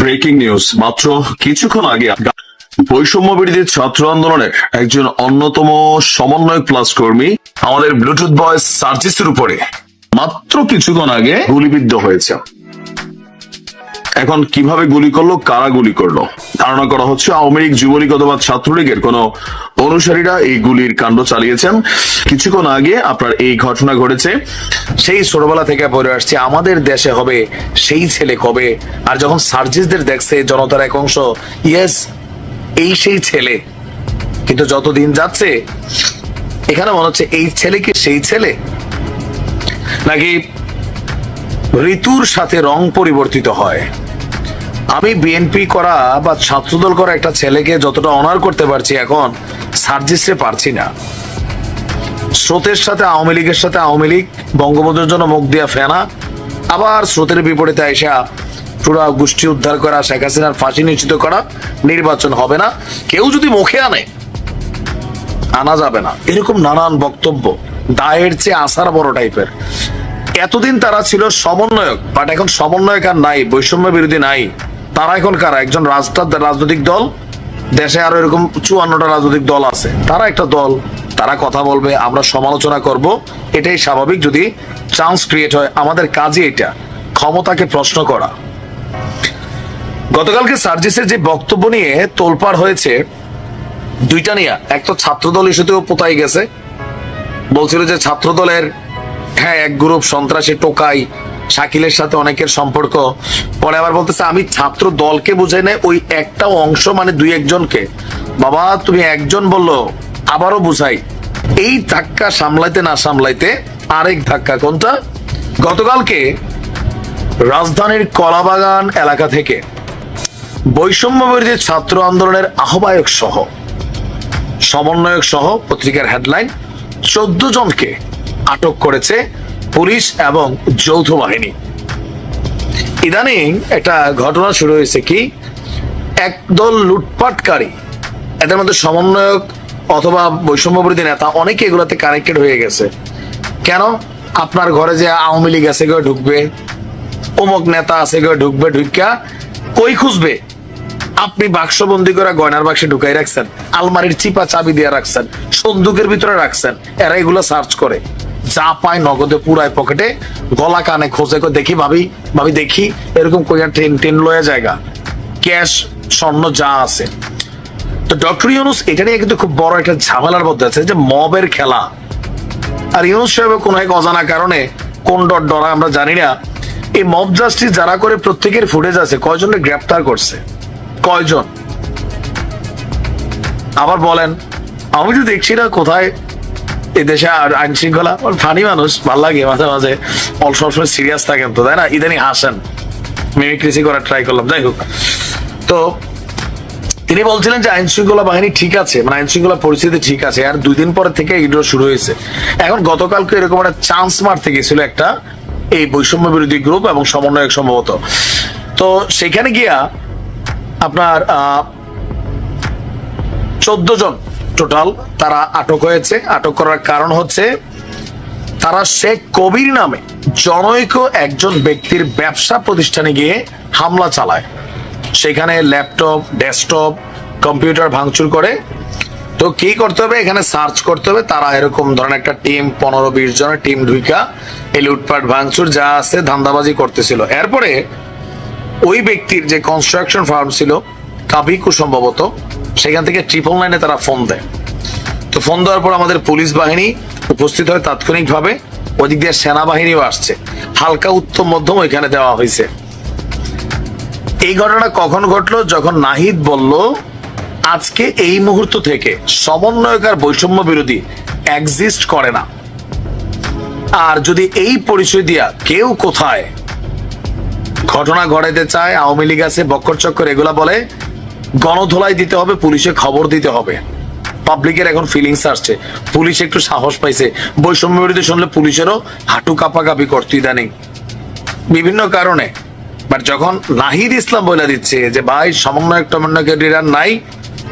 Breaking news. মাত্র কিছুক্ষণ আগে বৈষম্য বিরোধী ছাত্র আন্দোলনের একজন অন্যতম সমন্বয়ক প্লাস কর্মী আমাদের ব্লুটুথ বয়েস সার্জিসের উপরে মাত্র কিছুক্ষণ আগে গুলিবিদ্ধ হয়েছে। এখন কীভাবে গুলি করল, কারা গুলি করল? ধারণা করা হচ্ছে আওয়ামী লীগ যুবলীগ অথবা ছাত্রলীগের কোন অনুসারীরা এই গুলির কাণ্ড চালিয়েছেন। কিছুক্ষণ আগে আপনার এই ঘটনা ঘটেছে। সেই ছোটবেলা থেকে পড়ে আসছে, আমাদের দেশে হবে, সেই ছেলে কবে? আর যখন সার্জিসদের দেখছে, জনতার এক অংশ, ইয়েস, এই সেই ছেলে। কিন্তু যতদিন যাচ্ছে, এখানে মনে হচ্ছে, এই ছেলে কি সেই ছেলে? নাকি ঋতুর সাথে রং পরিবর্তিত হয়? আমি বিএনপি করা বা ছাত্রদল করা একটা ছেলেকে যতটা অনার করতে পারছি এখন, সার্জিসে পারছি না। স্রোতের সাথে আওয়ামী লীগের সাথে আওয়ামী লীগ, বঙ্গবন্ধুর জন্য মুখ দিয়া ফেনা। আবার স্রোতের বিপরীতে আইসা পুরো গোষ্ঠী উদ্ধার করা, শেখ হাসিনার ফাঁসি নিশ্চিত করা, নির্বাচন হবে না। কেউ যদি মুখে আনে, আনা যাবে না। এরকম নানান বক্তব্য, দায়ের চেয়ে আসার বড় টাইপের। এতদিন তারা ছিল সমন্বয়ক বাট এখন সমন্বয়ক আর নাই, বৈষম্য বিরোধী নাই। তারা এখন কারা? একজন রাজটা রাজনৈতিক দল, দেশে আরও এরকম চুয়ান্নটা রাজনৈতিক দল আছে। তারা একটা দল, তারা কথা বলবে, আমরা সমালোচনা করব। এটাই স্বাভাবিক যদি চান্স ক্রিয়েট হয়। আমাদের কাজই এটা, ক্ষমতাকে প্রশ্ন করা। গতকালকে সার্জিসের যে বক্তব্য নিয়ে তোলপাড় হয়েছে, দুইটা নিয়ে। এক তো ছাত্রদল ইস্যুতেও পোতাই গেছে। বলছিল যে ছাত্রদলের হ্যাঁ এক গ্রুপ সন্ত্রাসী টোকাই শাকিলের সাথে অনেকের সম্পর্ক। পরে আবার বলতেছে, আমি ছাত্র দলকে বুঝাই নাই, ওই একটা অংশ মানে দুই একজনকে। বাবা, তুমি একজন বলল, আবারও বুঝাই। এই ধাক্কা সামলাইতে না সামলাইতে আরেক ধাক্কা কোনটা? গতকালকে রাজধানীর কলাবাগান এলাকা থেকে বৈষম্য বিরোধী ছাত্র আন্দোলনের আহ্বায়ক সহ, সমন্বয়ক সহ পত্রিকার হেডলাইন চোদ্দ জনকে আটক করেছে পুলিশ এবং যৌথ বাহিনী। ইদানিং একটা ঘটনা শুরু হয়েছে কি, একদল লুটপাটকারী, এদের মধ্যে সমন্বয়ক অথবা বৈষম্য বিরোধী নেতা অনেকে এগুলোতে কানেক্টেড হয়ে গেছে। কেন? আপনার ঘরে যে আওয়ামী লীগ আছে কেউ ঢুকবে। অমুক নেতা আছে কেউ ঢুকবে ঢুকিয়া কই খুঁজবে? আপনি বাক্সবন্দি করে গয়নার বাক্সে ঢুকাই রাখছেন, আলমারির চিপা চাবি দিয়ে রাখছেন, সন্দুকের ভিতরে রাখছেন, এরা এগুলো সার্চ করে। যা পায় নগদে পুরাই পকেটে, গলা কানে খোঁজে দেখি ভাবি ভাবি দেখি এরকম কইয়া ট্রেন ট্রেন লয়ে জায়গা। ক্যাশ, স্বর্ণ যা আছে। তো ডক্টর ইউনুস, এটা নিয়ে কিন্তু খুব বড় একটা ঝামেলার মধ্যে আছে যে মবের খেলা। আর ইউনুস সাহেবের কোন এক অজানা কারণে কোন ডট ডরা আমরা জানি না। এই মব জাস্টিস যারা করে প্রত্যেকের ফুটেজ আছে, কয়জনকে গ্রেপ্তার করছে? কয়জন? আবার বলেন, আমি তো দেখছি না কোথায় এদেশে আর আইন শৃঙ্খলা ফানি মানুষ ভালো লাগে মাঝে মাঝে। অল সবসময় সিরিয়াস থাকেন তো, তাই না? ইদানি হাসেন মিমিক্রিসি করার ট্রাই করলাম, যাই হোক। তো তিনি বলছিলেন যে আইন শৃঙ্খলা বাহিনী ঠিক আছে মানে আইন শৃঙ্খলা পরিস্থিতি ঠিক আছে, আর দুই দিন পরে থেকে এগুলো শুরু হয়েছে। এখন গতকালকে এরকম একটা চান্স মারতে গেছিল একটা এই বৈষম্য বিরোধী গ্রুপ এবং সমন্বয়ক সম্ভবত। তো সেখানে গিয়া আপনার, আহ, চোদ্দ জন টোটাল তারা আটক হয়েছে। আটক করার কারণ হচ্ছে তারা শেখ কবির নামে জনৈক একজন ব্যক্তির ব্যবসা প্রতিষ্ঠানে গিয়ে হামলা চালায়। সেখানে ল্যাপটপ, ডেস্কটপ, কম্পিউটার ভাঙচুর করে। তো কি করতে হবে? এখানে সার্চ করতে হবে। তারা এরকম ধরনের একটা টিম, পনেরো বিশ জনের টিম ঢুইকা এই লুটপাট, ভাঙচুর যা আছে ধান্দাবাজি করতেছিল। এরপরে ওই ব্যক্তির যে কনস্ট্রাকশন ফার্ম ছিল কাবিকু সম্ভবত সেখান থেকে ট্রিপল নাইনে তারা ফোন দেয়। তো ফোন দেওয়ার পর আমাদের পুলিশ বাহিনী উপস্থিত হয় তাৎক্ষণিকভাবে। ওদিক দিয়ে সেনাবাহিনীও আসছে। হালকা উত্তম মধ্যম ওইখানে দেওয়া হয়েছে। এই ঘটনা কখন ঘটলো? যখন নাহিদ বলল, আজকে এই মুহূর্ত থেকে সমন্বয়ক আর বৈষম্য বিরোধী এক্সিস্ট করে না। আর যদি এই পরিচয় দিয়া কেউ কোথায় ঘটনা ঘটাইতে চায়, আওয়ামী লীগ আছে, বক্কর চক্কর, এগুলা বলে গণধোলাই দিতে হবে, পুলিশে খবর দিতে হবে। পাবলিকের এখন ফিলিংস আসছে। পুলিশ একটু সাহস পাইছে। বৈষম্য বিরোধী শুনলে পুলিশেরও হাঁটু কাপাকাপি করতে ইদানিং। বিভিন্ন কারণে। বাট যখন নাহিদ ইসলাম বলে দিচ্ছে যে, ভাই, সমন্বয়ক টমন্বয়কের নাই,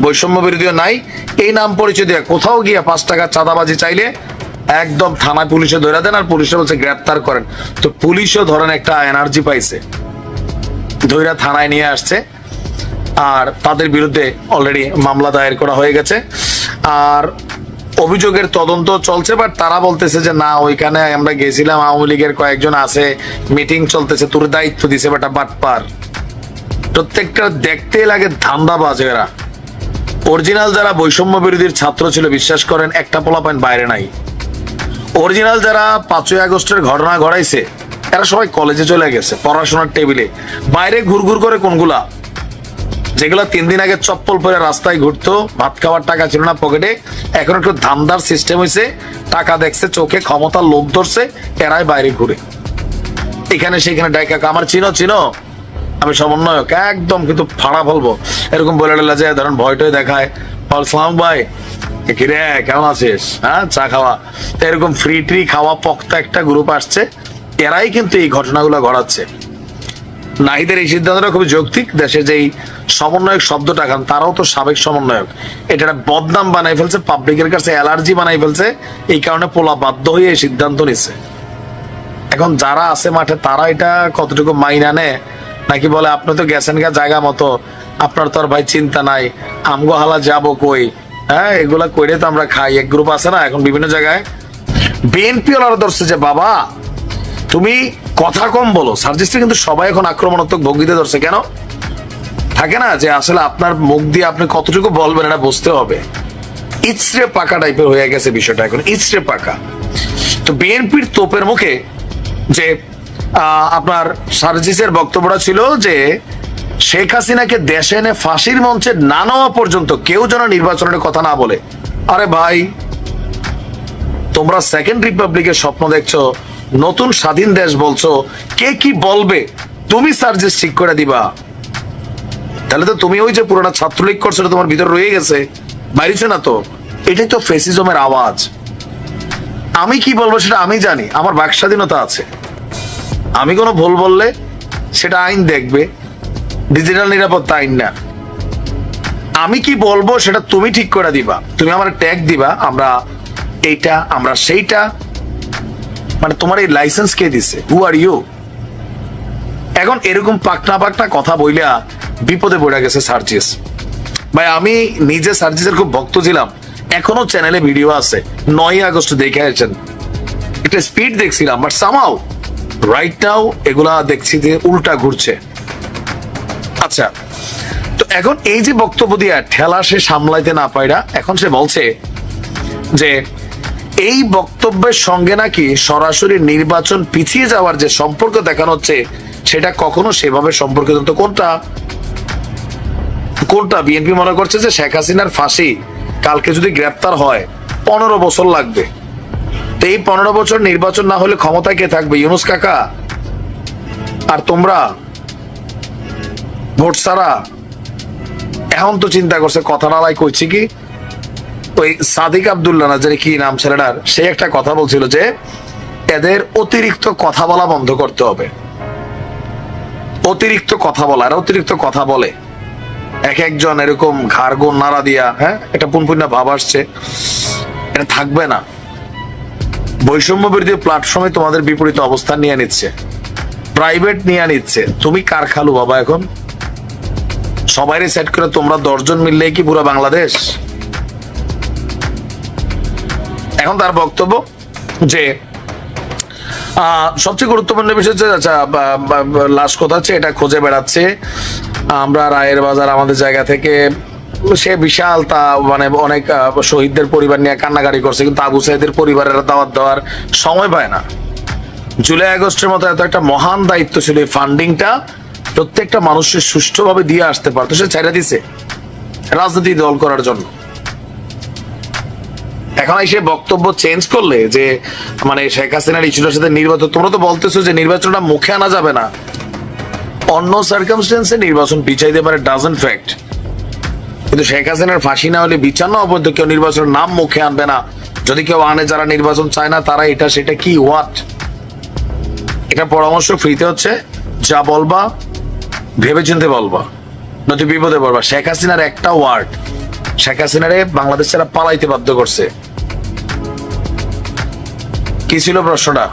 বৈষম্য বিরোধীও নাই, এই নাম পরিচয় দিয়ে কোথাও গিয়ে পাঁচ টাকা চাঁদাবাজি চাইলে একদম থানায় পুলিশে ধরে দেন আর পুলিশে বলছে গ্রেপ্তার করেন। তো পুলিশও ধরেন একটা এনার্জি পাইছে। ধৈরা থানায় নিয়ে আসছে। আর তাদের বিরুদ্ধে অলরেডি মামলা দায়ের করা হয়ে গেছে। আর অভিযোগের তদন্ত চলছে বাট তারা বলতেছে যে, না, ওইখানে আমরা গেছিলাম, আওয়ামী লীগের কয়েকজন আছে মিটিং চলতেছে, তোর দায়িত্ব দিছে বেটা বাটপার প্রত্যেকটা দেখতে লাগে ধান্দাবাজ এরা। অরিজিনাল যারা বৈষম্য বিরোধীর ছাত্র ছিল, বিশ্বাস করেন, একটা পোলা পয়েন্ট বাইরে নাই। অরিজিনাল যারা পাঁচই আগস্টের ঘটনা ঘটাইছে, এরা সবাই কলেজে চলে গেছে, পড়াশোনার টেবিলে বাইরে ঘুরঘুর করে কোনগুলা? যেগুলো তিন দিন আগে চপ্পল পরে রাস্তায় ঘুরতো, ভাত খাওয়ার টাকা ছিল না পকেটে, এখন একটু ধান্দার সিস্টেম হয়েছে টাকা দেখছে, চোখে ক্ষমতার লোভ ধরছে, এরাই বাইরে ঘুরে। এখানে সেখানে ডাইকা আমার চিনো চিনো, আমি সমন্বয়ক, একদম কিন্তু ফাড়া ফেলব এরকম বলে টেলা যায়, ধরেন ভয়টয় দেখায় বল সালাম ভাই, এ কি রে, কেমন আছিস? হ্যাঁ চা খাওয়া? তো এরকম ফ্রি ট্রি খাওয়া পক্তা একটা গ্রুপ আসছে, এরাই কিন্তু এই ঘটনাগুলো ঘটাচ্ছে। নাহিদের এই সিদ্ধান্তটা খুবই যৌক্তিক। দেশে যেই সমন্বয়ক শব্দটা খান তারাও তো সাবেক সমন্বয়ক। এটা বদনাম বানাই ফেলছে, পাবলিকের কাছে অ্যালার্জি বানাই ফেলছে, এই কারণে পোলা বাধ্য হয়ে এই সিদ্ধান্ত নিচ্ছে এখন যারা আছে মাঠে, তারা এটা কতটুকু মাইনা নেয়? নাকি বলে, আপনি তো গেছেন গা জায়গা মতো, আপনার তো আর ভাই চিন্তা নাই, আমগো হালা যাব কই? হ্যাঁ এগুলা কইরে তো আমরা খাই। এক গ্রুপ আছে না, এখন বিভিন্ন জায়গায়। বিএনপি ওনারা ধরছে যে, বাবা, তুমি কথা কম বলো। সার্জিস্টে কিন্তু সবাই এখন আক্রমণাত্মক ভঙ্গিতে ধরছে। কেন? থাকে না যে আসলে আপনার মুখ দিয়ে আপনি কতটুকু বলবেন এটা বুঝতে হবে। ইচড়ে পাকা টাইপের হয়ে গেছে বিষয়টা এখন। ইচড়ে পাকা। তো বিএনপির তোপের মুখে যে আপনার সার্জিসের বক্তব্যটা ছিল যে, শেখ হাসিনাকে দেশে এনে ফাঁসির মঞ্চে না নেওয়া পর্যন্ত কেউ যেন নির্বাচনের কথা না বলে। আরে ভাই, তোমরা সেকেন্ড রিপাবলিকের স্বপ্ন দেখছ। নতুন স্বাধীন দেশ বলছো, কে কি বলবে? তুমি সার্জিস ঠিক করে দিবা। তাহলে তো তুমি ওই যে পুরোটা ছাত্রলীগ করছ তোমার ভিতরে রয়ে গেছে। বাইরেছে না তো? এটাই তো ফেসিজমের আওয়াজ। আমি কি বলব সেটা আমি জানি, আমার বাক স্বাধীনতা আছে। আমি কোনো ভুল বললে সেটা আইন দেখবে ডিজিটাল নিরাপত্তা আইন না। আমি কি বলব সেটা তুমি ঠিক করে দিবা। তুমি আমার ট্যাগ দিবা, আমরা এইটা, আমরা সেইটা মানে তোমার এই লাইসেন্স কে দিছে? হু আর ইউ এখন এরকম পাকনা পাকনা কথা বইলা বিপদে পড়ে গেছে সার্জিস। ভাই, আমি নিজে সার্জিসের খুব ভক্ত ছিলাম। এখনও চ্যানেলে ভিডিও আছে। নয় আগস্ট দেখে আছেন একটা স্পিড দেখছিলাম বাট সামাও রাইট নাও এগুলা দেখছি যে উল্টা ঘুরছে। আচ্ছা তো এখন এই যে বক্তব্য দিয়া ঠেলা সে সামলাইতে না পায়রা এখন সে বলছে যে এই বক্তব্যের সঙ্গে নাকি সরাসরি নির্বাচন পিছিয়ে যাওয়ার যে সম্পর্ক দেখানো হচ্ছে, সেটা কখনো সেভাবে সম্পর্কিত তো কোনটা? কোনটা? বিএনপি মনে করছে যে শেখ হাসিনার ফাঁসি কালকে যদি গ্রেপ্তার হয়, পনেরো বছর লাগবে। তো এই পনেরো বছর নির্বাচন না হলে ক্ষমতায় কে থাকবে? ইউনুস কাকা? আর তোমরা? ভোট ছাড়া? এখন তো চিন্তা করছে, কথা নালাই কইছি কি? ওই সাদিক আবদুল্লাহ না কি নাম ছেলেটার সে একটা কথা বলছিল যে এদের অতিরিক্ত কথা বলা বন্ধ করতে হবে। অতিরিক্ত কথা বলা, এরা অতিরিক্ত কথা বলে। এক একজন এরকম ঘাড় গোন নাড়া দিয়া হ্যাঁ একটা পুনপুন্না ভাব আসছে। এটা থাকবে না। বৈষম্য বিরোধী প্ল্যাটফর্মে তোমাদের বিপরীত অবস্থান নিয়ে নিচ্ছে। প্রাইভেট নিয়ে নিচ্ছে। তুমি কার খালু বাবা এখন? সবাই সেট করে তোমরা দশজন মিললে কি পুরো বাংলাদেশ? এখন তার বক্তব্য যে সবচেয়ে গুরুত্বপূর্ণ বিষয় আচ্ছা লাস্ট কথা হচ্ছে, এটা খোঁজে বেড়াচ্ছে। আমরা রায়ের বাজার আমাদের জায়গা থেকে, সে বিশাল তা মানে অনেক শহীদদের পরিবার নিয়ে কান্নাকাটি করছে, কিন্তু আবু সাহেদের পরিবারের দাওয়াত দেওয়ার সময় পায় না। জুলাই আগস্টের মতো এত একটা মহান দায়িত্ব ছিল এই ফান্ডিংটা প্রত্যেকটা মানুষের সুষ্ঠুভাবে দিয়ে আসতে পারতো, সে ছেড়ে দিছে। রাজনীতি দল করার জন্য। এখন এসে বক্তব্য চেঞ্জ করলে যে মানে শেখ হাসিনার ইস্যুটার সাথে নির্বাচন তোমরা তো বলতেছো যে নির্বাচনটা মুখে আনা যাবে না। অন্য সার্কামস্টেন্সে নির্বাচন পিছাইতে পারে ডাজন ফ্যাক্ট কিন্তু শেখ হাসিনার ফাঁসি না হলে বিচার না পর্যন্ত কেউ নির্বাচনের নাম মুখে আনবে না। যদি কেউ আনে যারা নির্বাচন চায় না, তারা এটা, সেটা কি হোয়াট এটা পরামর্শ ফ্রিতে হচ্ছে, যা বলবা ভেবে চিনতে বলবা নতুন বিপদে পড়বা। শেখ হাসিনার একটা ওয়ার্ড শেখ হাসিনারে বাংলাদেশ ছাড়া পালাইতে বাধ্য করছে। কি ছিল প্রশ্নটা?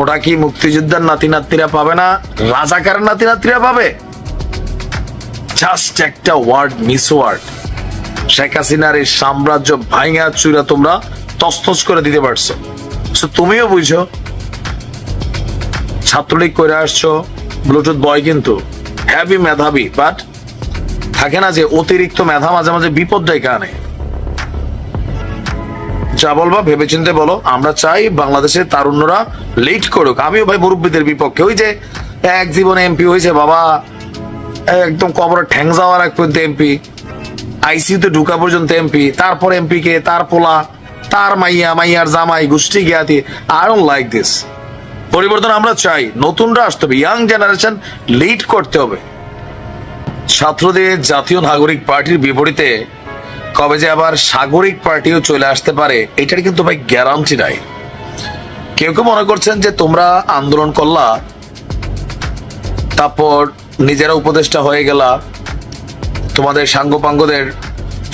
ওটা কি মুক্তিযোদ্ধার নাতি নাতনিরা পাবে না? রাজাকারের নাতি নাতনিরা পাবে? জাস্ট একটা ওয়ার্ড মিস ওয়ার্ড শেখ হাসিনার এই সাম্রাজ্য ভাইঙা চুরা তোমরা তস্তস করে দিতে পারছ। তুমিও বুঝো। ছাত্রলীগ করে আসছো, ব্লুটুথ বয় কিন্তু হ্যাভি মেধাবী বাট থাকে না যে অতিরিক্ত মেধা মাঝে মাঝে বিপদ ডেকে আনে। যা বলবা, ভেবেচিন্তে বলো। আমরা চাই বাংলাদেশের তারুণ্যরা লিড করুক। আমিও ভাই মুরব্বীদের বিপক্ষে। ওই যে এক জীবনে এমপি হয়েছে বাবা। একদম কবরে ঠ্যাং যাওয়ার এক পর্যন্ত এমপি আইসিইউতে ঢুকা পর্যন্ত এমপি তারপর এমপি কে, তার পোলা, তার মাইয়া, মাইয়ার জামাই, গোষ্ঠী, জ্ঞাতি। আই লাইক দিস পরিবর্তন আমরা চাই। নতুনরা আসতে হবে। ইয়াং জেনারেশন লিড করতে হবে। ছাত্রদের জাতীয় নাগরিক পার্টির বিপরীতে কবে যে আবার সাগরিক পার্টিও চলে আসতে পারে, এটার কিন্তু ভাই গ্যারান্টি নাই। কেউ কেউ মনে করছেন যে তোমরা আন্দোলন করলা, তারপর নিজেরা উপদেষ্টা হয়ে গেলা, তোমাদের সাঙ্গপাঙ্গদের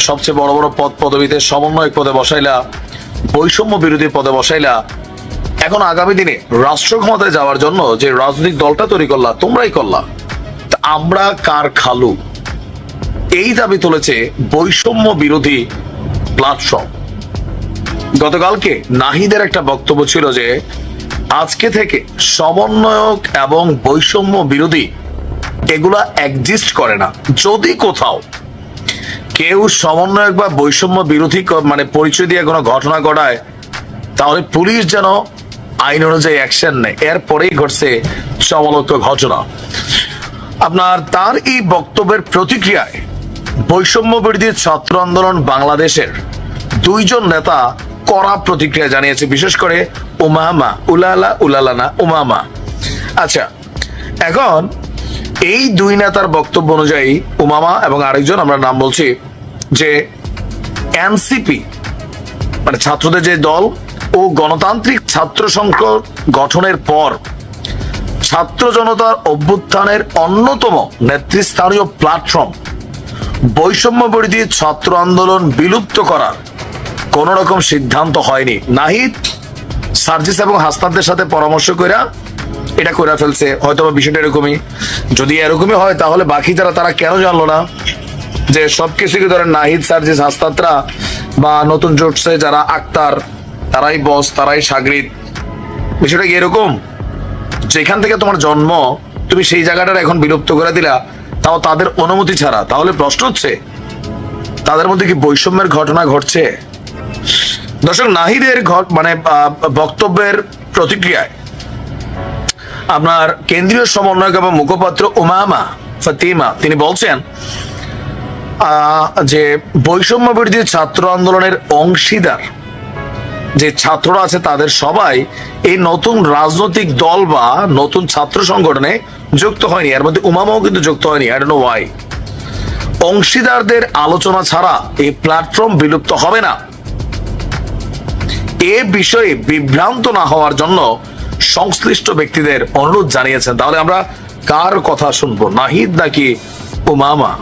সবচেয়ে বড় বড় পদ পদবিতে সমন্বয়ক পদে বসাইলা, বৈষম্য বিরোধী পদে বসাইলা, এখন আগামী দিনে রাষ্ট্র ক্ষমতায় যাওয়ার জন্য যে রাজনৈতিক দলটা তৈরি করলা, তোমরাই করলা। তা আমরা কার খালু? এই দাবি তুলেছে বৈষম্য বিরোধী প্ল্যাটফর্ম গতকালকে নাহিদের একটা বক্তব্য ছিল যে, আজকে থেকে সমন্বয়ক এবং বৈষম্য বিরোধী এগুলা এক্সিস্ট করে না। যদি কোথাও কেউ সমন্বয়ক বা বৈষম্য বিরোধী মানে পরিচয় দিয়ে কোনো ঘটনা ঘটায়, তাহলে পুলিশ যেন আইন অনুযায়ী অ্যাকশন নেয়। এরপরেই ঘটছে চমলক্ষ ঘটনা। আপনার তার এই বক্তব্যের প্রতিক্রিয়ায় বৈষম্য বিরোধী ছাত্র আন্দোলন বাংলাদেশের দুইজন নেতা কড়া প্রতিক্রিয়া জানিয়েছে, বিশেষ করে উমামা, উলালা, উলালানা, উমামা। আচ্ছা এখন এই দুই নেতার বক্তব্য অনুযায়ী উমামা এবং আরেকজন, আমরা নাম বলছি, যে এনসিপি মানে ছাত্রদের যে দল ও গণতান্ত্রিক ছাত্র সংঘ গঠনের পর ছাত্র জনতার অভ্যুত্থানের অন্যতম নেতৃস্থানীয় প্ল্যাটফর্ম বৈষম্য বিরোধী ছাত্র আন্দোলন বিলুপ্ত করার কোন রকম সিদ্ধান্ত হয়নি। নাহিদ, সার্জিস এবং হাসনাদের সাথে পরামর্শ কইরা এটা করে ফেলছে। হয়তো বিষয়টা এরকমই। যদি এরকমই হয়, তাহলে বাকি যারা, তারা কেন জানলো না? যে সবকিছুকে ধরেন নাহিদ, সার্জিস, হাসনাতরা বা নতুন জোটসে যারা আক্তার, তারাই বস, তারাই সাগরিত বিষয়টা কি এরকম? যেখান থেকে তোমার জন্ম, তুমি সেই জায়গাটার এখন বিলুপ্ত করে দিলা। তাও তাদের অনুমতি ছাড়া। তাহলে প্রশ্ন হচ্ছে, তাদের মধ্যে কি বৈষম্যের ঘটনা ঘটছে? দর্শক, নাহিদের মানে বক্তব্যের প্রতিক্রিয়ায় আপনার কেন্দ্রীয় সমন্বয়ক এবং মুখপাত্র উমামা ফাতিমা, তিনি বলছেন যে বৈষম্য বিরোধী ছাত্র আন্দোলনের অংশীদার যে ছাত্ররা আছে তাদের সবাই এই নতুন রাজনৈতিক দল বা নতুন ছাত্র সংগঠনে যুক্ত হয়নি। এর মধ্যে উমামাও কিন্তু যুক্ত হয়নি। আই নো ওয়াই অংশীদারদের আলোচনা ছাড়া এই প্ল্যাটফর্ম বিলুপ্ত হবে না। এ বিষয়ে বিভ্রান্ত না হওয়ার জন্য সংশ্লিষ্ট ব্যক্তিদের অনুরোধ জানিয়েছেন। তাহলে আমরা কার কথা শুনব? নাহিদ নাকি উমামা?